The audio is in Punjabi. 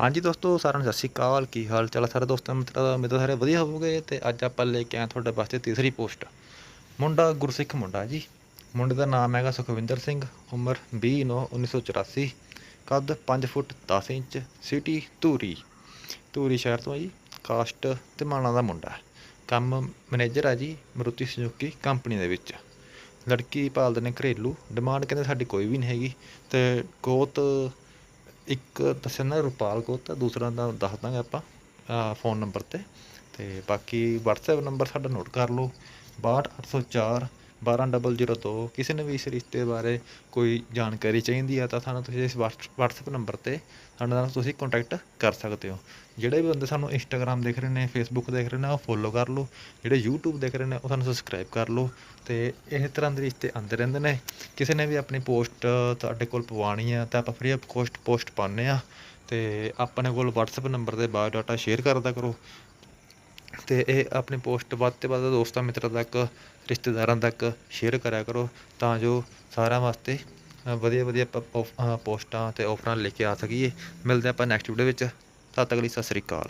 ਹਾਂਜੀ ਦੋਸਤੋ, ਸਾਰਿਆਂ ਨੂੰ ਸਤਿ ਸ਼੍ਰੀ ਅਕਾਲ। ਕੀ ਹਾਲ ਚਾਲ ਸਾਰੇ ਦੋਸਤਾਂ ਮਿੱਤਰਾਂ ਮੇਰੇ ਸਾਰੇ ਵਧੀਆ ਹੋਵੋਗੇ ਤੇ ਅੱਜ ਆਪਾਂ ਲੈ ਕੇ ਆਏ ਤੁਹਾਡੇ ਵਾਸਤੇ ਤੀਸਰੀ ਪੋਸਟ। ਮੁੰਡਾ ਗੁਰਸਿੱਖ ਮੁੰਡਾ ਜੀ। ਮੁੰਡੇ ਦਾ ਨਾਮ ਹੈਗਾ ਸੁਖਵਿੰਦਰ ਸਿੰਘ, ਉਮਰ 20 9 1984 ਕੱਦ 5 foot 10 inch, city Dhuri. Dhuri ਸ਼ਹਿਰ ਤੋਂ ਹੈ ਜੀ, ਕਾਸਟ ਤੇ ਦਾ ਮੁੰਡਾ। ਕੰਮ ਮੈਨੇਜਰ ਆ ਜੀ, ਮਰੂਤੀ ਸੁਜ਼ੂਕੀ ਕੰਪਨੀ ਦੇ ਵਿੱਚ। ਲੜਕੀ ਪਾਲਦੇ ਨੇ ਘਰੇਲੂ। ਡਿਮਾਂਡ ਕਹਿੰਦੇ ਸਾਡੀ ਕੋਈ ਵੀ ਨਹੀਂ ਹੈਗੀ ਤੇ ਗੋਤ ਇੱਕ ਦੱਸਿਆ ਨਾ ਰੁਪਾਲ ਗੋਤ ਆ ਦੂਸਰਾ ਦਾ ਦੱਸ ਦਾਂਗੇ ਆਪਾਂ ਫੋਨ ਨੰਬਰ ਤੇ। ਅਤੇ ਬਾਕੀ ਵਟਸਐਪ ਨੰਬਰ ਸਾਡਾ ਨੋਟ ਕਰ ਲਓ। 62804 12002 ਕਿਸੇ ਨੇ ਵੀ ਇਸ ਰਿਸ਼ਤੇ ਬਾਰੇ ਕੋਈ ਜਾਣਕਾਰੀ ਚਾਹੀਦੀ ਆ ਤਾਂ ਸਾਨੂੰ ਤੁਸੀਂ ਇਸ WhatsApp ਨੰਬਰ ਤੇ ਸਾਡੇ ਨਾਲ ਤੁਸੀਂ ਕੰਟੈਕਟ ਕਰ ਸਕਦੇ ਹੋ। ਜਿਹੜੇ ਵੀ ਬੰਦੇ ਸਾਨੂੰ Instagram ਦੇਖ ਰਹੇ ਨੇ, Facebook ਦੇਖ ਰਹੇ ਨੇ, ਉਹ ਫੋਲੋ ਕਰ ਲਓ। ਜਿਹੜੇ YouTube ਦੇਖ ਰਹੇ ਨੇ, ਉਹ ਸਾਨੂੰ ਸਬਸਕ੍ਰਾਈਬ ਕਰ ਲਓ। ਤੇ ਇਸ ਤਰ੍ਹਾਂ ਦੇ ਰਿਸ਼ਤੇ ਆਉਂਦੇ ਰਹਿੰਦੇ ਨੇ। ਕਿਸੇ ਨੇ ਵੀ ਆਪਣੀ ਪੋਸਟ ਤੁਹਾਡੇ ਕੋਲ ਪਵਾਉਣੀ ਆ ਤਾਂ ਆਪਾਂ ਫ੍ਰੀ ਆਫ ਕੋਸਟ ਪੋਸਟ ਪਾਉਂਦੇ ਆ। ਤੇ ਆਪਣੇ ਕੋਲ WhatsApp ਨੰਬਰ ਤੇ ਬਾਇਓਡਾਟਾ ਸ਼ੇਅਰ ਕਰਦਾ ਕਰੋ। ਅਤੇ ਇਹ ਆਪਣੀ ਪੋਸਟ ਵੱਧ ਤੋਂ ਵੱਧ ਦੋਸਤਾਂ ਮਿੱਤਰਾਂ ਤੱਕ, ਰਿਸ਼ਤੇਦਾਰਾਂ ਤੱਕ ਸ਼ੇਅਰ ਕਰਿਆ ਕਰੋ, ਤਾਂ ਜੋ ਸਾਰਿਆਂ ਵਾਸਤੇ ਵਧੀਆ ਵਧੀਆ ਆਪਾਂ ਪੋਸਟਾਂ ਅਤੇ ਔਫਰਾਂ ਲੈ ਕੇ ਆ ਸਕੀਏ। ਮਿਲਦੇ ਆਪਾਂ ਨੈਕਸਟ ਵੀਡੀਓ ਵਿੱਚ। ਤਦ ਤੱਕ ਲਈ ਸਤਿ ਸ੍ਰੀ ਅਕਾਲ।